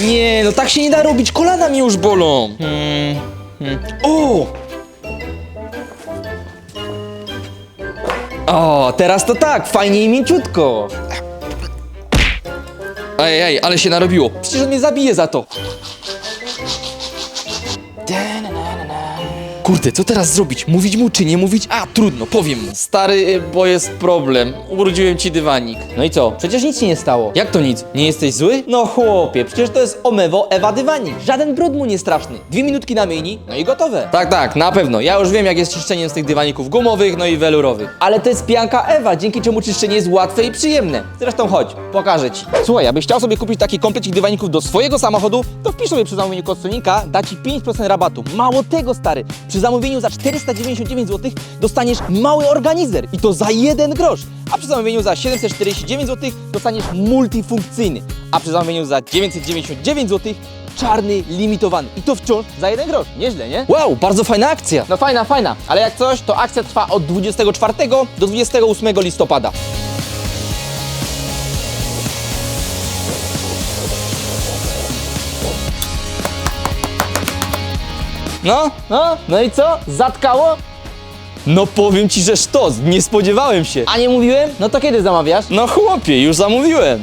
Nie, no tak się nie da robić, kolana mi już bolą. Hmm, hmm. O! O, teraz to tak, fajnie i mięciutko. Ej, ej, ale się narobiło. Przecież on mnie zabije za to. Kurde, co teraz zrobić? Mówić mu czy nie mówić? A, trudno, powiem mu. Stary, bo jest problem. Ubrudziłem ci dywanik. No i co? Przecież nic się nie stało. Jak to nic? Nie jesteś zły? No chłopie, przecież to jest Omewo Ewa dywanik. Żaden brud mu nie straszny. Dwie minutki na myjni, no i gotowe. Tak, tak, na pewno. Ja już wiem, jak jest czyszczeniem z tych dywaników gumowych, no i welurowych. Ale to jest pianka Ewa, dzięki czemu czyszczenie jest łatwe i przyjemne. Zresztą chodź, pokażę ci. Słuchaj, abyś chciał sobie kupić taki komplecik dywaników do swojego samochodu, to wpisz sobie przy zamówieniu kod da ci 5% rabatu. Mało tego, stary. Przy zamówieniu za 499 zł dostaniesz mały organizer i to za jeden grosz. A przy zamówieniu za 749 zł dostaniesz multifunkcyjny. A przy zamówieniu za 999 zł czarny, limitowany. I to wciąż za jeden grosz. Nieźle, nie? Wow, bardzo fajna akcja. No fajna, fajna. Ale jak coś, to akcja trwa od 24 do 28 listopada. No, no, no i co? Zatkało? No powiem ci, że sztos, nie spodziewałem się. A nie mówiłem? No to kiedy zamawiasz? No chłopie, już zamówiłem.